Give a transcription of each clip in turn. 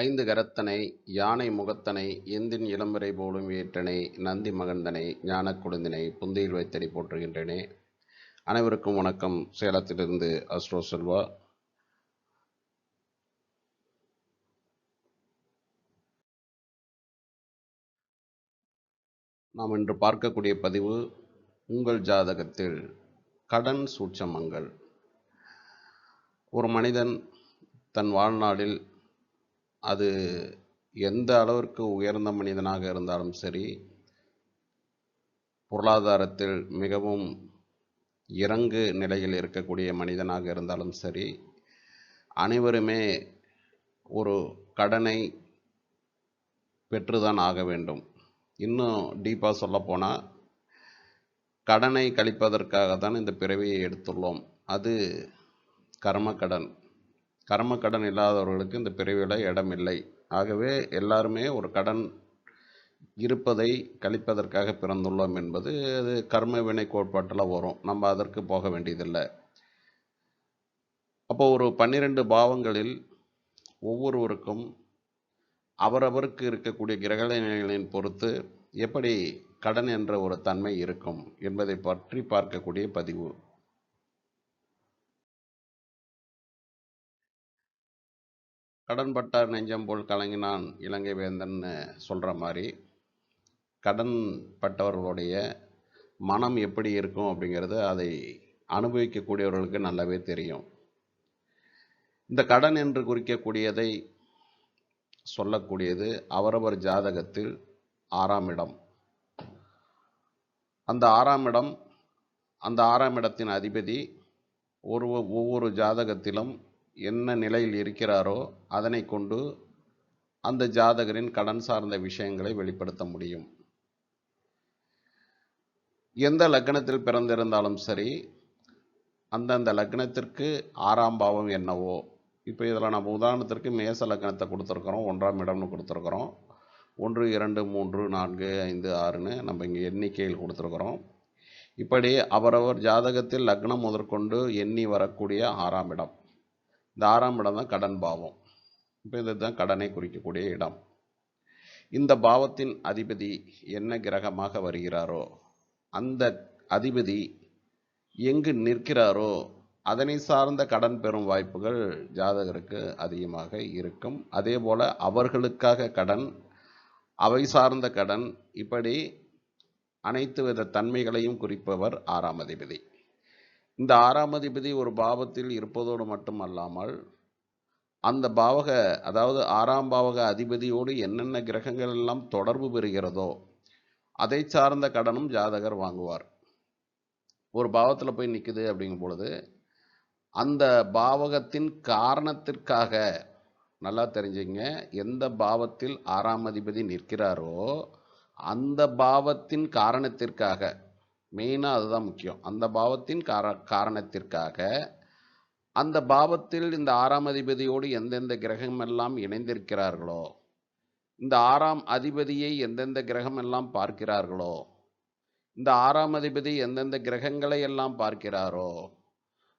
ஐந்து கரத்தனை யானை முகத்தனை எந்தின் இளம்பிறை போலும் ஏற்றனை நந்தி மகந்தனை ஞான கொழுந்தினை புந்தியில் வைத்தடி போற்றுகின்றனே. அனைவருக்கும் வணக்கம். சேலத்திலிருந்து அஸ்ரோ செல்வா. நாம் இன்று பார்க்கக்கூடிய பதிவு உங்கள் ஜாதகத்தில் கடன் சூட்சமங்கள். ஒரு மனிதன் தன் வாழ்நாளில் அது எந்த அளவிற்கு உயர்ந்த மனிதனாக இருந்தாலும் சரி பொருளாதாரத்தில் மிகவும் இறங்கு நிலையில் இருக்கக்கூடிய மனிதனாக இருந்தாலும் சரி அனைவருமே ஒரு கடனை பெற்றுதான் ஆக வேண்டும். இன்னும் டீப்பாக சொல்லப்போனால் கடனை கழிப்பதற்காக தான் இந்த பிறவியை எடுத்துள்ளோம். அது கர்மக்கடன் கர்ம கடன் இல்லாதவர்களுக்கு இந்த பிறவியில் இடம் இல்லை. ஆகவே எல்லாருமே ஒரு கடன் இருப்பதை கழிப்பதற்காக பிறந்துள்ளோம் என்பது அது கர்ம வினை கோட்பாட்டில் வரும். நம்ம அதற்கு போக வேண்டியதில்லை. அப்போ ஒரு பன்னிரெண்டு பாவங்களில் ஒவ்வொருவருக்கும் அவரவருக்கு இருக்கக்கூடிய கிரகநிலைகளின் பொறுத்து எப்படி கடன் என்ற ஒரு தன்மை இருக்கும் என்பதை பற்றி பார்க்கக்கூடிய பதிவு. கடன்பட்டார் நெஞ்சம் போல் கலங்கினான் இலங்கை வேந்தன்னு சொல்கிற மாதிரி. கடன் பட்டவர்களுடைய மனம் எப்படி இருக்கும் அப்படிங்கிறது அதை அனுபவிக்கக்கூடியவர்களுக்கு நல்லாவே தெரியும். இந்த கடன் என்று குறிக்கக்கூடியதை சொல்லக்கூடியது அவரவர் ஜாதகத்தில் ஆறாம் இடம். அந்த ஆறாம் இடம் அந்த ஆறாம் இடத்தின் அதிபதி ஒரு ஒவ்வொரு ஜாதகத்திலும் என்ன நிலையில் இருக்கிறாரோ அதனை கொண்டு அந்த ஜாதகரின் கடன் சார்ந்த விஷயங்களை வெளிப்படுத்த முடியும். எந்த லக்னத்தில் பிறந்திருந்தாலும் சரி அந்தந்த லக்னத்திற்கு ஆறாம் பாவம் என்னவோ இப்போ இதில் நம்ம உதாரணத்திற்கு மேச லக்னத்தை கொடுத்துருக்குறோம் ஒன்றாம் இடம்னு கொடுத்துருக்குறோம். ஒன்று இரண்டு மூன்று நான்கு ஐந்து ஆறுன்னு நம்ம இங்கே எண்ணிக்கையில் கொடுத்துருக்குறோம். இப்படி அவரவர் ஜாதகத்தில் லக்னம் முதற்கொண்டு எண்ணி வரக்கூடிய ஆறாம் இடம். இந்த ஆறாம் இடம் தான் கடன் பாவம். இப்போ இதுதான் கடனை குறிக்கக்கூடிய இடம். இந்த பாவத்தின் அதிபதி என்ன கிரகமாக வருகிறாரோ அந்த அதிபதி எங்கு நிற்கிறாரோ அதனை சார்ந்த கடன் பெறும் வாய்ப்புகள் ஜாதகருக்கு அதிகமாக இருக்கும். அதே போல் அவர்களுக்காக கடன் அவை சார்ந்த கடன் இப்படி அனைத்து வித தன்மைகளையும் குறிப்பவர் ஆறாம் அதிபதி. இந்த ஆறாம் அதிபதி ஒரு பாவத்தில் இருப்பதோடு மட்டுமல்லாமல் அந்த பாவக அதாவது ஆறாம் பாவக அதிபதியோடு என்னென்ன கிரகங்கள் எல்லாம் தொடர்பு பெறுகிறதோ அதை சார்ந்த கடனும் ஜாதகர் வாங்குவார். ஒரு பாவத்தில் போய் நிற்குது அப்படிங்கும் பொழுது அந்த பாவகத்தின் காரணத்திற்காக நல்லா தெரிஞ்சுங்க எந்த பாவத்தில் ஆறாம் அதிபதி நிற்கிறாரோ அந்த பாவத்தின் காரணத்திற்காக மெயினாக அதுதான் முக்கியம். அந்த பாவத்தின் கார காரணத்திற்காக அந்த பாவத்தில் இந்த ஆறாம் அதிபதியோடு எந்தெந்த கிரகம் எல்லாம் இணைந்திருக்கிறார்களோ இந்த ஆறாம் அதிபதியை எந்தெந்த கிரகம் எல்லாம் பார்க்கிறார்களோ இந்த ஆறாம் அதிபதி எந்தெந்த கிரகங்களை எல்லாம் பார்க்கிறாரோ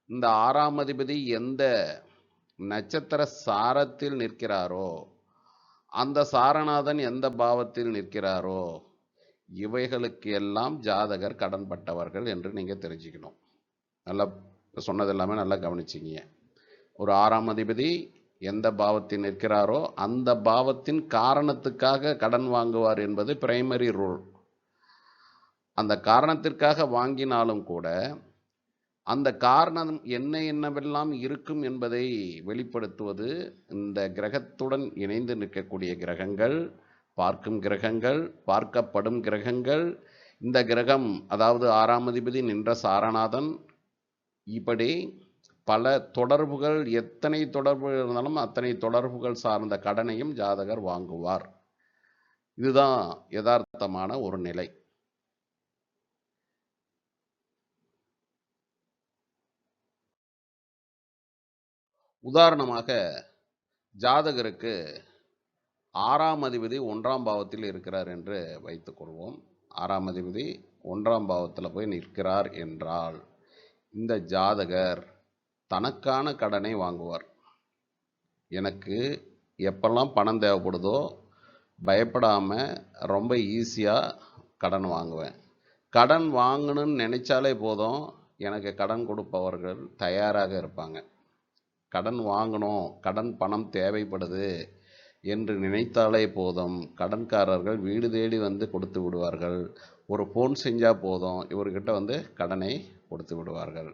இந்த ஆறாம் அதிபதி எந்த நட்சத்திர சாரத்தில் நிற்கிறாரோ அந்த சாரநாதன் எந்த பாவத்தில் நிற்கிறாரோ இவைகளுக்கு எல்லாம் ஜாதகர் கடன்பட்டவர்கள் என்று நீங்கள் தெரிஞ்சுக்கணும். நல்லா சொன்னது எல்லாமே நல்லா கவனிச்சிங்க. ஒரு ஆறாம் அதிபதி எந்த பாவத்தில் நிற்கிறாரோ அந்த பாவத்தின் காரணத்துக்காக கடன் வாங்குவார் என்பது பிரைமரி ரூல் அந்த காரணத்திற்காக வாங்கினாலும் கூட அந்த காரணம் என்ன என்னவெல்லாம் இருக்கும் என்பதை வெளிப்படுத்துவது இந்த கிரகத்துடன் இணைந்து நிற்கக்கூடிய கிரகங்கள். பார்க்கும் கிரகங்கள் பார்க்கப்படும் கிரகங்கள். இந்த கிரகம் அதாவது ஆறாம் அதிபதி நின்ற சாரநாதன் இப்படி பல தொடர்புகள் எத்தனை தொடர்புகள் இருந்தாலும் அத்தனை தொடர்புகள் சார்ந்த கடனையும் ஜாதகர் வாங்குவார். இதுதான் யதார்த்தமான ஒரு நிலை. உதாரணமாக ஜாதகருக்கு ஆறாம் அதிபதி ஒன்றாம் பாவத்தில் இருக்கிறார் என்று வைத்துக்கொள்வோம் ஆறாம் அதிபதி ஒன்றாம் பாவத்தில் போய் நிற்கிறார் என்றால் இந்த ஜாதகர் தனக்கான கடனை வாங்குவார். எனக்கு எப்பெல்லாம் பணம் தேவைப்படுதோ பயப்படாமல் ரொம்ப ஈஸியாக கடன் வாங்குவேன். கடன் வாங்கணும்னு நினைச்சாலே போதும் எனக்கு கடன் கொடுப்பவர்கள் தயாராக இருப்பாங்க. கடன் வாங்கணும் கடன் பணம் தேவைப்படுது என்று நினைத்தாலே போதும். கடன்காரர்கள் வீடு தேடி வந்து கொடுத்து விடுவார்கள். ஒரு ஃபோன் செஞ்சால் போதும். இவர்கிட்ட வந்து கடனை கொடுத்து விடுவார்கள்.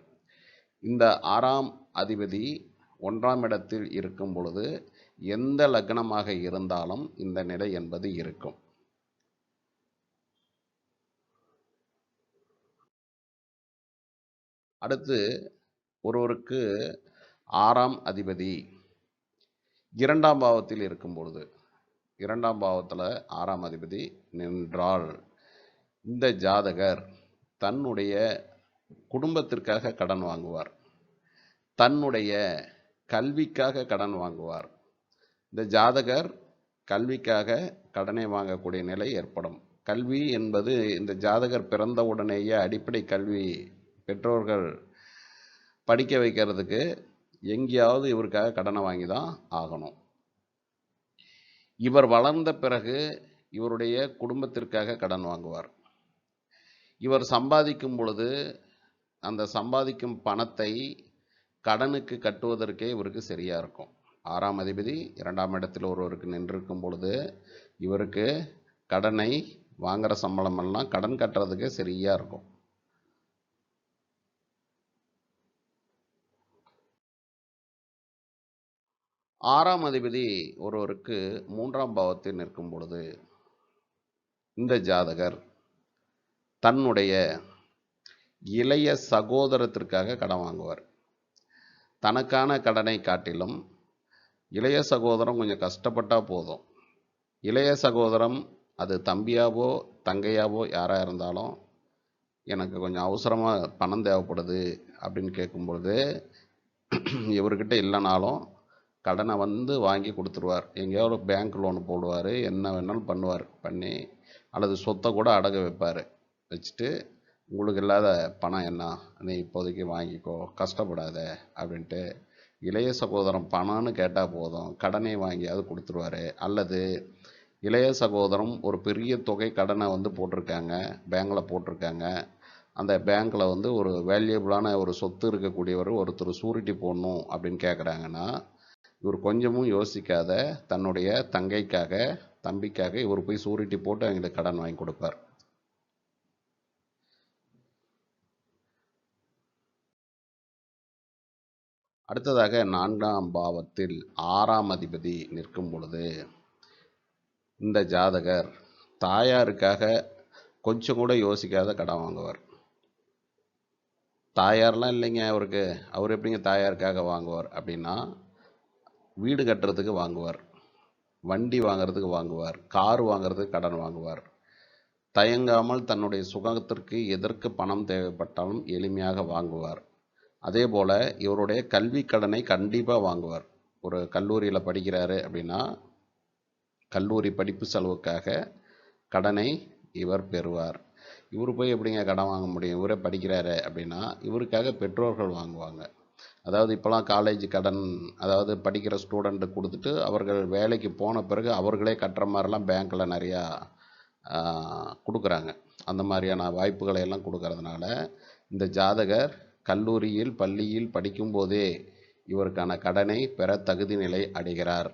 இந்த ஆறாம் அதிபதி ஒன்றாம் இடத்தில் இருக்கும் பொழுது எந்த லக்னமாக இருந்தாலும் இந்த நிலை என்பது இருக்கும். அடுத்து ஒருவருக்கு ஆறாம் அதிபதி இரண்டாம் பாவத்தில் இருக்கும் பொழுது இரண்டாம் பாவத்தில் ஆறாம் அதிபதி நின்றால் இந்த ஜாதகர் தன்னுடைய குடும்பத்திற்காக கடன் வாங்குவார். தன்னுடைய கல்விக்காக கடன் வாங்குவார். இந்த ஜாதகர் கல்விக்காக கடனை வாங்கக்கூடிய நிலை ஏற்படும். கல்வி என்பது இந்த ஜாதகர் பிறந்தவுடனேயே அடிப்படை கல்வி பெற்றோர்கள் படிக்க வைக்கிறதுக்கு எங்கேயாவது இவருக்காக கடனை வாங்கி தான் ஆகணும். இவர் வளர்ந்த பிறகு இவருடைய குடும்பத்திற்காக கடன் வாங்குவார். இவர் சம்பாதிக்கும் பொழுது அந்த சம்பாதிக்கும் பணத்தை கடனுக்கு கட்டுவதற்கே இவருக்கு சரியாக இருக்கும். ஆறாம் அதிபதி இரண்டாம் இடத்தில் ஒருவருக்கு நின்றிருக்கும் பொழுது இவருக்கு கடனை வாங்குகிற சம்பளமெல்லாம் கடன் கட்டுறதுக்கு சரியாக இருக்கும். ஆறாம் அதிபதி ஒருவருக்கு மூன்றாம் பாவத்தில் நிற்கும் பொழுது இந்த ஜாதகர் தன்னுடைய இளைய சகோதரத்திற்காக கடன் வாங்குவார். தனக்கான கடனை காட்டிலும் இளைய சகோதரம் கொஞ்சம் கஷ்டப்பட்டால் போதும். இளைய சகோதரம் அது தம்பியாவோ தங்கையாவோ யாராக இருந்தாலும் எனக்கு கொஞ்சம் அவசரமாக பணம் தேவைப்படுது அப்படின்னு கேட்கும்பொழுது இவர்கிட்ட இல்லைனாலும் கடனை வந்து வாங்கி கொடுத்துருவார். எங்கேயாவது பேங்க் லோன் போடுவார் என்ன வேணாலும் பண்ணுவார். பண்ணி அல்லது சொத்தை கூட அடகு வைப்பார். வச்சுட்டு உங்களுக்கு இல்லாத பணம் என்ன? நீ இப்போதைக்கு வாங்கிக்கோ கஷ்டப்படாத அப்படின்ட்டு இளைய சகோதரம் பணம்னு கேட்டால் போதும். கடனை வாங்கியாவது கொடுத்துருவாரு. அல்லது இளைய சகோதரம் ஒரு பெரிய தொகை கடனை வந்து போட்டிருக்காங்க பேங்கில் போட்டிருக்காங்க. அந்த பேங்க்கில் வந்து ஒரு வேல்யூபிளான ஒரு சொத்து இருக்கக்கூடியவர் ஒருத்தர் சூரிட்டி போடணும் அப்படின்னு கேட்குறாங்கன்னா இவர் கொஞ்சமும் யோசிக்காத தன்னுடைய தங்கைக்காக தம்பிக்காக இவர் போய் சூரிட்டி போட்டு அவங்களுக்கு கடன் வாங்கி கொடுப்பார். அடுத்ததாக நான்காம் பாவத்தில் ஆறாம் அதிபதி நிற்கும் பொழுது இந்த ஜாதகர் தாயாருக்காக கொஞ்சம் கூட யோசிக்காத கடன் வாங்குவார். தாயார்லாம் இல்லைங்க அவருக்கு. அவர் எப்படிங்க தாயாருக்காக வாங்குவார் அப்படின்னா வீடு கட்டுறதுக்கு வாங்குவார். வண்டி வாங்குறதுக்கு வாங்குவார். கார் வாங்குறதுக்கு கடன் வாங்குவார். தயங்காமல் தன்னுடைய சுகத்திற்கு எதற்கு பணம் தேவைப்பட்டாலும் எளிமையாக வாங்குவார். அதே போல் இவருடைய கல்வி கடனை கண்டிப்பாக வாங்குவார். ஒரு கல்லூரியில் படிக்கிறாரு அப்படின்னா கல்லூரி படிப்பு செலவுக்காக கடனை இவர் பெறுவார். இவர் போய் எப்படிங்க கடன் வாங்க முடியும்? இவரே படிக்கிறாரு அப்படின்னா இவருக்காக பெற்றோர்கள் வாங்குவாங்க. அதாவது இப்போலாம் காலேஜ் கடன் அதாவது படிக்கிற ஸ்டூடெண்ட்டு கொடுத்துட்டு அவர்கள் வேலைக்கு போன பிறகு அவர்களே கட்டுற மாதிரிலாம் பேங்க்கில் நிறையா கொடுக்குறாங்க. அந்த மாதிரியான வாய்ப்புகளை எல்லாம் கொடுக்கறதுனால இந்த ஜாதகர் கல்லூரியில் பள்ளியில் படிக்கும்போதே இவருக்கான கடனை பெற தகுதி நிலை அடைகிறார்.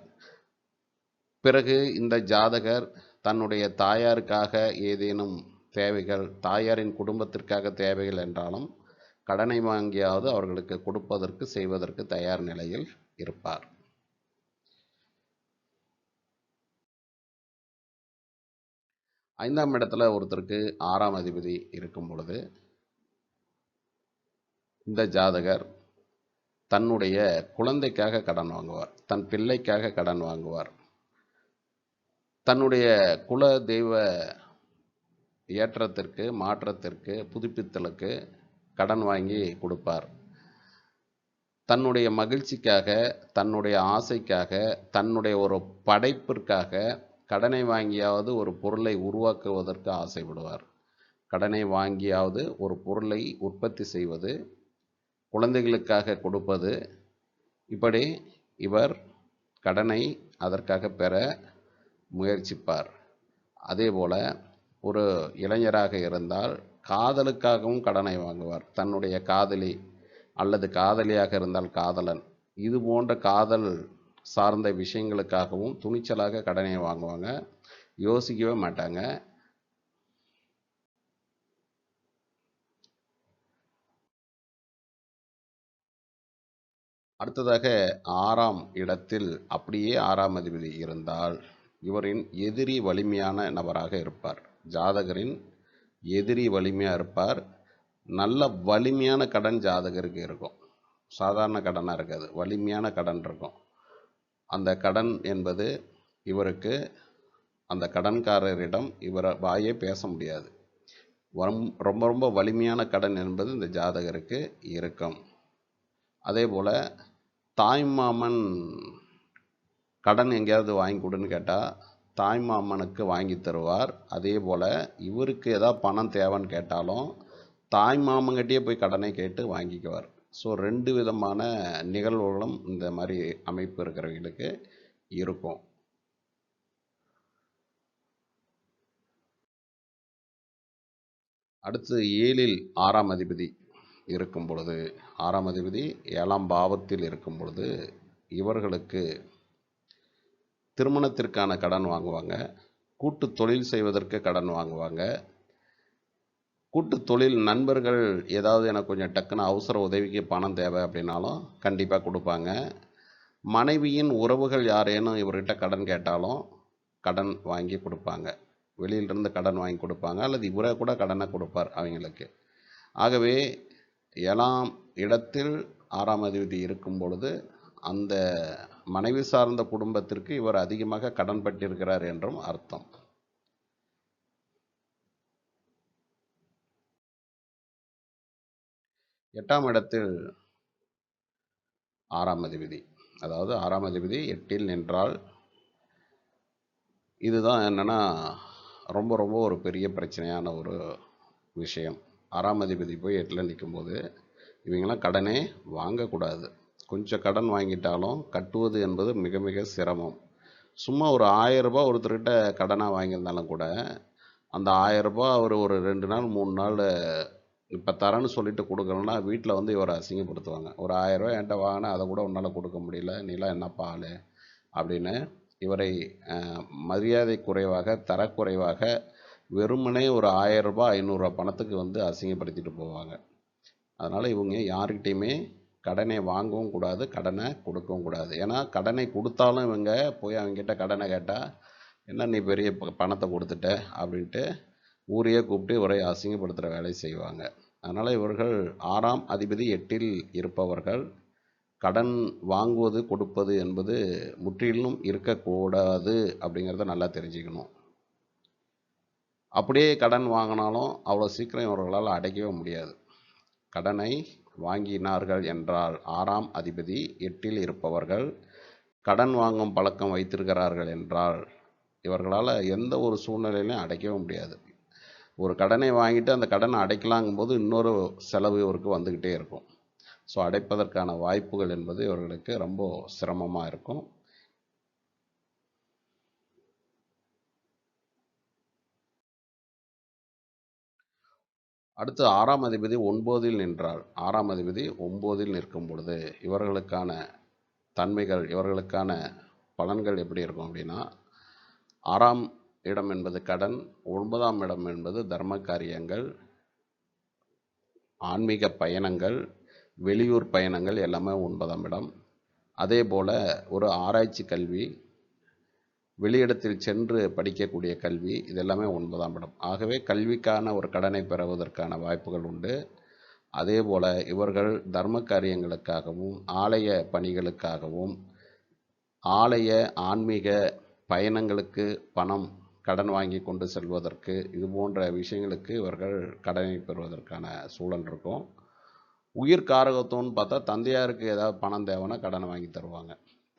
பிறகு இந்த ஜாதகர் தன்னுடைய தாயாருக்காக ஏதேனும் தேவைகள் தாயாரின் குடும்பத்திற்காக தேவைகள் என்றாலும் கடனை வாங்கியாவது அவர்களுக்கு கொடுப்பதற்கு செய்வதற்கு தயார் நிலையில் இருப்பார். ஐந்தாம் இடத்துல ஒருத்தருக்கு ஆறாம் அதிபதி இருக்கும் பொழுது இந்த ஜாதகர் தன்னுடைய குழந்தைக்காக கடன் வாங்குவார் தன் பிள்ளைக்காக கடன் வாங்குவார். தன்னுடைய குல தெய்வ ஏற்றத்திற்கு மாற்றத்திற்கு புதுப்பித்தலுக்கு கடன் வாங்கி கொடுப்பார். தன்னுடைய மகிழ்ச்சிக்காக தன்னுடைய ஆசைக்காக தன்னுடைய ஒரு படைப்பிற்காக கடனை வாங்கியாவது ஒரு பொருளை உருவாக்குவதற்கு ஆசைப்படுவார். கடனை வாங்கியாவது ஒரு பொருளை உற்பத்தி செய்வது குழந்தைகளுக்காக கொடுப்பது. இப்படி இவர் கடனை அதற்காக பெற முயற்சிப்பார். அதேபோல் ஒரு இளைஞராக இருந்தால் காதலுக்காகவும் கடனை வாங்குவார். தன்னுடைய காதலி அல்லது காதலியாக இருந்தால் காதலன். இது போன்ற காதல் சார்ந்த விஷயங்களுக்காகவும் துணிச்சலாக கடனை வாங்குவாங்க. யோசிக்கவே மாட்டாங்க. அடுத்ததாக ஆறாம் இடத்தில் அப்படியே ஆறாம் அதிபதி இருந்தால் இவரின் எதிரி வலிமையான நபராக இருப்பார். ஜாதகரின் எதிரி வலிமையாக இருப்பார். நல்ல வலிமையான கடன் ஜாதகருக்கு இருக்கும். சாதாரண கடனாக இருக்காது. வலிமையான கடன் இருக்கும். அந்த கடன் என்பது இவருக்கு அந்த கடன்காரரிடம் இவரை வாயே பேச முடியாது. ரொம்ப ரொம்ப வலிமையான கடன் என்பது இந்த ஜாதகருக்கு இருக்கும். அதே போல் தாய்மாமன் கடன் எங்கேயாவது வாங்கி கொடுன்னு கேட்டால் தாய்மாமனுக்கு வாங்கி தருவார். அதே போல் இவருக்கு ஏதாவது பணம் தேவைன்னு கேட்டாலும் தாய்மாமன்கிட்டயே போய் கடனை கேட்டு வாங்கிக்குவார். ஸோ ரெண்டு விதமான நிகழ்வுகளும் இந்த மாதிரி அமைப்பு இருக்கிறவங்களுக்கு இருக்கும். அடுத்து ஏழில் ஆறாம் அதிபதி இருக்கும் பொழுது ஆறாம் அதிபதி ஏழாம் பாவத்தில் இருக்கும் பொழுது இவர்களுக்கு திருமணத்திற்கான கடன் வாங்குவாங்க. கூட்டு தொழில் செய்வதற்கு கடன் வாங்குவாங்க. கூட்டு தொழில் நண்பர்கள் ஏதாவது எனக்கு கொஞ்சம் டக்குன்னு அவசர உதவிக்கு பணம் தேவை அப்படின்னாலும் கண்டிப்பாக கொடுப்பாங்க. மனைவியின் உறவுகள் யாரேனும் இவர்கிட்ட கடன் கேட்டாலும் கடன் வாங்கி கொடுப்பாங்க. வெளியிலிருந்து கடன் வாங்கி கொடுப்பாங்க. அல்லது இவரே கூட கடனை கொடுப்பார் அவங்களுக்கு. ஆகவே ஏழாம் இடத்தில் ஆறாம் அதிபதி இருக்கும் பொழுது அந்த மனைவி சார்ந்த குடும்பத்திற்கு இவர் அதிகமாக கடன் பட்டிருக்கிறார் என்றும் அர்த்தம். எட்டாம் இடத்தில் ஆறாம் அதிபதி. அதாவது ஆறாம் அதிபதி எட்டில் நின்றால் இதுதான் என்னென்னா ரொம்ப ரொம்ப ஒரு பெரிய பிரச்சனையான ஒரு விஷயம். ஆறாம் அதிபதி போய் எட்டில் நிற்கும்போது இவங்கெல்லாம் கடனே வாங்கக்கூடாது. கொஞ்சம் கடன் வாங்கிட்டாலும் கட்டுவது என்பது மிக மிக சிரமம். சும்மா ஒரு ஆயரரூபா ஒருத்தர்கிட்ட கடனாக வாங்கியிருந்தாலும் கூட அந்த ஆயரரூபா அவர் ஒரு ரெண்டு நாள் மூணு நாள் இப்போ தரேன்னு சொல்லிட்டு கொடுக்கலன்னா வீட்டில் வந்து இவரை அசிங்கப்படுத்துவாங்க. ஒரு ஆயரூபா என்கிட்ட வாங்கினா அதை கூட உன்னால் கொடுக்க முடியல நீலாம் என்னப்பா ஆளு? அப்படின்னு இவரை மரியாதை குறைவாக தரக்குறைவாக வெறுமனே ஒரு ஆயிரம் ரூபாய் ஐநூறுரூவா பணத்துக்கு வந்து அசிங்கப்படுத்திட்டு போவாங்க. அதனால் இவங்க யாருக்கிட்டேயுமே கடனை வாங்கவும் கூடாது கடனை கொடுக்கவும் கூடாது. ஏன்னா கடனை கொடுத்தாலும் இவங்க போய் அவங்ககிட்ட கடனை கேட்டால் என்ன நீ பெரிய ப- பணத்தை கொடுத்துட்ட? அப்படின்ட்டு ஊரையே கூப்பிட்டு ஒரே அசிங்கப்படுத்துகிற வேலையை செய்வாங்க. அதனால் இவர்கள் ஆறாம் அதிபதி எட்டில் இருப்பவர்கள் கடன் வாங்குவது கொடுப்பது என்பது முற்றிலும் இருக்கக்கூடாது அப்படிங்கிறத நல்லா தெரிஞ்சுக்கணும். அப்படியே கடன் வாங்கினாலும் அவ்வளோ சீக்கிரம் இவர்களால் அடைக்கவே முடியாது. கடனை வாங்கினார்கள் என்றால் ஆறாம் அதிபதி எட்டில் இருப்பவர்கள் கடன் வாங்கும் பழக்கம் வைத்திருக்கிறார்கள் என்றால் இவர்களால் எந்த ஒரு சூழ்நிலையிலையும் அடைக்கவே முடியாது. ஒரு கடனை வாங்கிட்டு அந்த கடனை அடைக்கலாங்கும்போது இன்னொரு செலவு இவருக்கு வந்துக்கிட்டே இருக்கும். ஸோ அடைப்பதற்கான வாய்ப்புகள் என்பது இவர்களுக்கு ரொம்ப சிரமமாக இருக்கும். அடுத்து ஆறாம் அதிபதி ஒன்பதில் நின்றால் ஆறாம் அதிபதி ஒன்பதில் நிற்கும் பொழுது இவர்களுக்கான தன்மைகள் இவர்களுக்கான பலன்கள் எப்படி இருக்கும் அப்படின்னா ஆறாம் இடம் என்பது கடன் ஒன்பதாம் இடம் என்பது தர்ம காரியங்கள் ஆன்மீக பயணங்கள் வெளியூர் பயணங்கள் எல்லாமே ஒன்பதாம் இடம். அதே போல் ஒரு ஆராய்ச்சி கல்வி வெளியிடத்தில் சென்று படிக்கக்கூடிய கல்வி இது எல்லாமே ஒன்பதாம் இடம் ஆகவே கல்விக்கான ஒரு கடனை பெறுவதற்கான வாய்ப்புகள் உண்டு. அதே போல் இவர்கள் தர்ம காரியங்களுக்காகவும் ஆலய பணிகளுக்காகவும் ஆலய ஆன்மீக பயணங்களுக்கு பணம் கடன் வாங்கி கொண்டு செல்வதற்கு இது போன்ற விஷயங்களுக்கு இவர்கள் கடனை பெறுவதற்கான சூழல் இருக்கும். உயிர் காரகத்தோன்னு பார்த்தா தந்தையாருக்கு ஏதாவது பணம் தேவைன்னா கடனை வாங்கி தருவாங்க.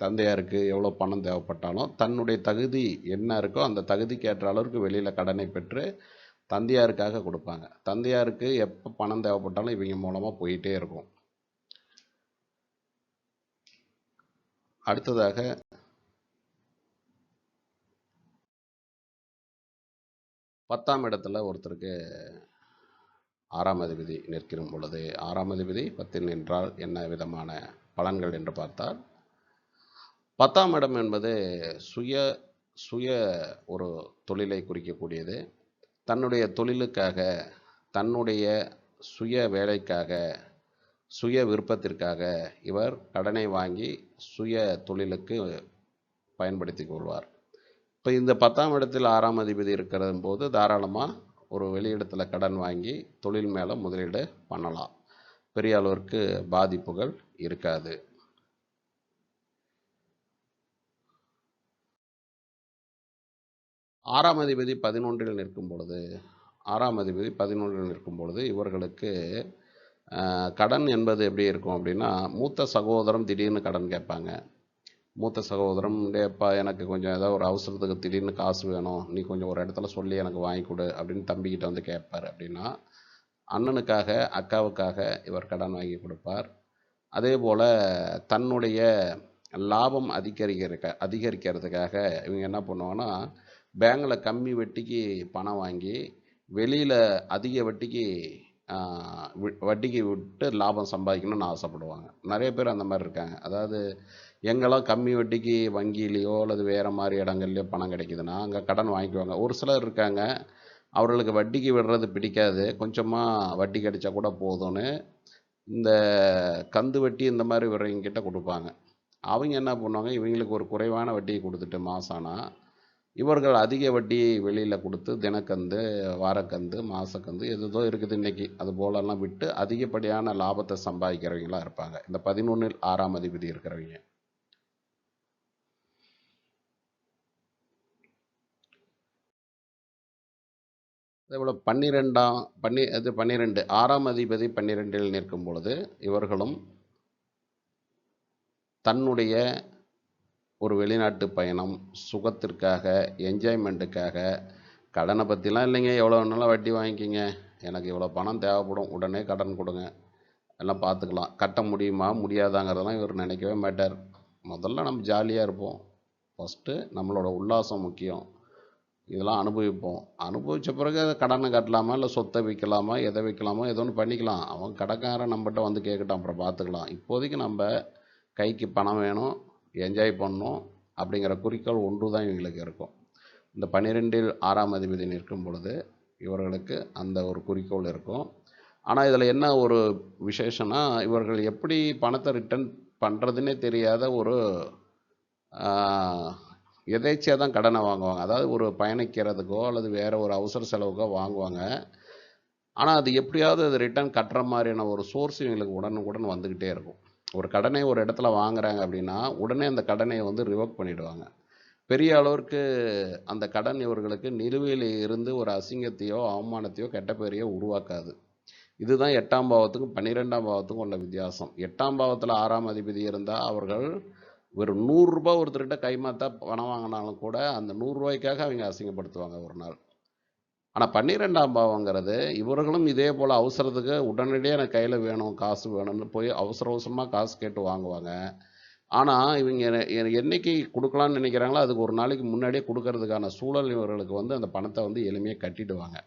தந்தையாருக்கு எவ்வளோ பணம் தேவைப்பட்டாலும் தன்னுடைய தகுதி என்ன இருக்கோ அந்த தகுதிக்கு ஏற்ற அளவுக்கு வெளியில் கடனை பெற்று தந்தையாருக்காக கொடுப்பாங்க. தந்தையாருக்கு எப்போ பணம் தேவைப்பட்டாலும் இவங்க மூலமாக போயிட்டே இருக்கும். அடுத்ததாக பத்தாம் இடத்துல ஒருத்தருக்கு ஆறாம் அதிபதி நிற்கிற பொழுது ஆறாம் அதிபதி பத்து நின்றால் என்ன விதமான பலன்கள் என்று பார்த்தால் பத்தாம் இடம் என்பது சுய சுய ஒரு தொழிலை குறிக்கக்கூடியது. தன்னுடைய தொழிலுக்காக தன்னுடைய சுய வேலைக்காக சுய விருப்பத்திற்காக இவர் கடனை வாங்கி சுய தொழிலுக்கு பயன்படுத்தி கொள்வார். இப்போ இந்த பத்தாம் இடத்தில் ஆறாம் அதிபதி இருக்கிற போது தாராளமாக ஒரு வெளியிடத்தில் கடன் வாங்கி தொழில் மேலே முதலீடு பண்ணலாம். பெரிய அளவிற்கு பாதிப்புகள் இருக்காது. ஆறாம் அதிபதி பதினொன்றில் நிற்கும் பொழுது ஆறாம் அதிபதி பதினொன்றில் நிற்கும் பொழுது இவர்களுக்கு கடன் என்பது எப்படி இருக்கும் அப்படின்னா மூத்த சகோதரம் திடீர்னு கடன் கேட்பாங்க. மூத்த சகோதரம் டேப்பா எனக்கு கொஞ்சம் ஏதோ ஒரு அவசரத்துக்கு திடீர்னு காசு வேணும். நீ கொஞ்சம் ஒரு இடத்துல சொல்லி எனக்கு வாங்கி கொடு அப்படின்னு தம்பிக்கிட்ட வந்து கேட்பார். அப்படின்னா அண்ணனுக்காக அக்காவுக்காக இவர் கடன் வாங்கி கொடுப்பார். அதே போல் தன்னுடைய லாபம் அதிகரிக்கிறக்க அதிகரிக்கிறதுக்காக இவங்க என்ன பண்ணுவாங்கன்னா பேங்கில் கம்மி வட்டிக்கு பணம் வாங்கி வெளியில் அதிக வட்டிக்கு வி- வட்டிக்கு விட்டு லாபம் சம்பாதிக்கணும்னு ஆசைப்படுவாங்க. நிறைய பேர் அந்த மாதிரி இருக்காங்க. அதாவது எங்கெல்லாம் கம்மி வட்டிக்கு வங்கியிலையோ அல்லது வேறு மாதிரி இடங்கள்லையோ பணம் கிடைக்குதுன்னா அங்கே கடன் வாங்கிக்குவாங்க. ஒரு சிலர் இருக்காங்க அவர்களுக்கு வட்டிக்கு விடுறது பிடிக்காது. கொஞ்சமாக வட்டி கிடைச்சா கூட போதும்னு இந்த கந்து வட்டி இந்த மாதிரி விடுறவங்க கொடுப்பாங்க. அவங்க என்ன பண்ணுவாங்க இவங்களுக்கு ஒரு குறைவான வட்டியை கொடுத்துட்டு மாசானா இவர்கள் அதிக வட்டி வெளியில் கொடுத்து தினக்கந்து வாரக்கந்து மாசக்கந்து எதுதோ இருக்குது இன்னைக்கு. அது போலெல்லாம் விட்டு அதிகப்படியான லாபத்தை சம்பாதிக்கிறவங்களா இருப்பாங்க. இந்த பதினொன்றில் ஆறாம் அதிபதி இருக்கிறவங்க. அதேபோல் பன்னிரெண்டாம் பன்னி அது பன்னிரெண்டு ஆறாம் அதிபதி பன்னிரெண்டில் நிற்கும் பொழுது இவர்களும் தன்னுடைய ஒரு வெளிநாட்டு பயணம் சுகத்திற்காக என்ஜாய்மெண்ட்டுக்காக கடனை பற்றிலாம் இல்லைங்க. எவ்வளோ வேணாலும் வட்டி வாங்கிக்கிங்க. எனக்கு இவ்வளோ பணம் தேவைப்படும். உடனே கடன் கொடுங்க. எல்லாம் பார்த்துக்கலாம். கட்ட முடியுமா? முடியாதாங்கிறதெல்லாம் இவர் நினைக்கவே மாட்டார். முதல்ல நம்ம ஜாலியாக இருப்போம். ஃபஸ்ட்டு நம்மளோட உல்லாசம் முக்கியம். இதெல்லாம் அனுபவிப்போம். அனுபவித்த பிறகு அதை கடனை கட்டலாமா? இல்லை சொத்தை விற்கலாமா? எதை விற்கலாமா? ஏதோ ஒன்று பண்ணிக்கலாம். அவன் கடைக்காரன் நம்மகிட்ட வந்து கேட்கட்டும். அப்புறம் பார்த்துக்கலாம். இப்போதைக்கு நம்ம கைக்கு பணம் வேணும். என்ஜாய் பண்ணணும் அப்படிங்கிற குறிக்கோள் ஒன்று தான் இவங்களுக்கு இருக்கும். இந்த பன்னிரெண்டில் ஆறாம் அதிபதி நிற்கும் பொழுது இவர்களுக்கு அந்த ஒரு குறிக்கோள் இருக்கும். ஆனால் இதில் என்ன ஒரு விசேஷம்னா இவர்கள் எப்படி பணத்தை ரிட்டர்ன் பண்ணுறதுன்னே தெரியாத ஒரு எதேச்சியாக தான் கடனை வாங்குவாங்க. அதாவது ஒரு பயணிக்கிறதுக்கோ அல்லது வேறு ஒரு அவசர செலவுக்கோ வாங்குவாங்க. ஆனால் அது எப்படியாவது அது ரிட்டர்ன் கட்டுற மாதிரியான ஒரு சோர்ஸ் இவங்களுக்கு உடனுக்குடன் வந்துக்கிட்டே இருக்கும். ஒரு கடனை ஒரு இடத்துல வாங்குறாங்க அப்படின்னா உடனே அந்த கடனை வந்து ரிவோக் பண்ணிடுவாங்க. பெரிய அளவிற்கு அந்த கடன் இவர்களுக்கு நிலுவையில் இருந்து ஒரு அசிங்கத்தையோ அவமானத்தையோ கெட்ட பெயரையோ உருவாக்காது. இதுதான் எட்டாம் பாவத்துக்கும் பன்னிரெண்டாம் பாவத்துக்கும் உள்ள வித்தியாசம். எட்டாம் பாவத்தில் ஆறாம் அதிபதி இருந்தால் அவர்கள் ஒரு நூறுரூபா ஒருத்தர்கிட்ட கைமாத்தா பணம் வாங்கினாலும் கூட அந்த நூறுரூவாய்க்காக அவங்க அசிங்கப்படுத்துவாங்க ஒரு நாள். ஆனால் பன்னிரெண்டாம் பாவங்கிறது இவர்களும் இதே போல் அவசரத்துக்கு உடனடியாக எனக்கு கையில் வேணும் காசு வேணும்னு போய் அவசர அவசரமாக காசு கேட்டு வாங்குவாங்க. ஆனால் இவங்க என்னைக்கு கொடுக்கலான்னு நினைக்கிறாங்களோ அதுக்கு ஒரு நாளைக்கு முன்னாடியே கொடுக்கறதுக்கான சூழல் இவர்களுக்கு வந்து அந்த பணத்தை வந்து எளிமையாக கட்டிடுவாங்க.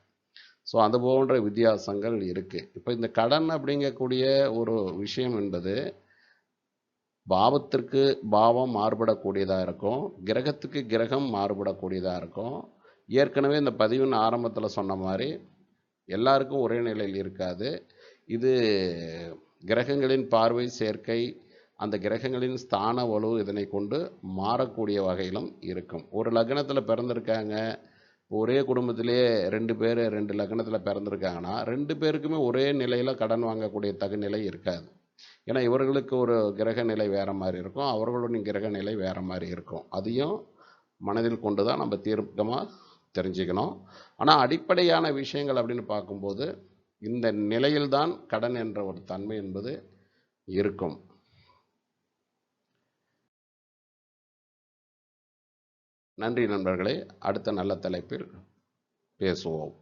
ஸோ அது போன்ற வித்தியாசங்கள் இருக்குது இப்போ இந்த கடன் அப்படிங்கக்கூடிய ஒரு விஷயம் என்பது பாவத்திற்கு பாவம் மாறுபடக்கூடியதாக இருக்கும் கிரகத்துக்கு கிரகம் மாறுபடக்கூடியதாக இருக்கும் ஏற்கனவே இந்த பதிவின் ஆரம்பத்தில் சொன்ன மாதிரி எல்லாருக்கும் ஒரே நிலையில் இருக்காது. இது கிரகங்களின் பார்வை சேர்க்கை அந்த கிரகங்களின் ஸ்தான வலு இதனை கொண்டு மாறக்கூடிய வகையிலும் இருக்கும். ஒரு லக்னத்தில் பிறந்திருக்காங்க ஒரே குடும்பத்திலே ரெண்டு பேர் ரெண்டு லக்னத்தில் பிறந்திருக்காங்கன்னா ரெண்டு பேருக்குமே ஒரே நிலையில் கடன் வாங்கக்கூடிய தகுநிலை இருக்காது. ஏன்னா இவர்களுக்கு ஒரு கிரக நிலை வேறு மாதிரி இருக்கும் அவர்களுடைய கிரக நிலை வேறு மாதிரி இருக்கும். அதையும் மனதில் கொண்டு தான் நம்ம தீர்க்கமாக தெரிஞ்சுக்கணும். ஆனால் அடிப்படையான விஷயங்கள் அப்படின்னு பார்க்கும்போது இந்த நிலையில்தான் கடன் என்ற ஒரு தன்மை என்பது இருக்கும். நன்றி நண்பர்களே. அடுத்த நல்ல தலைப்பில் பேசுவோம்.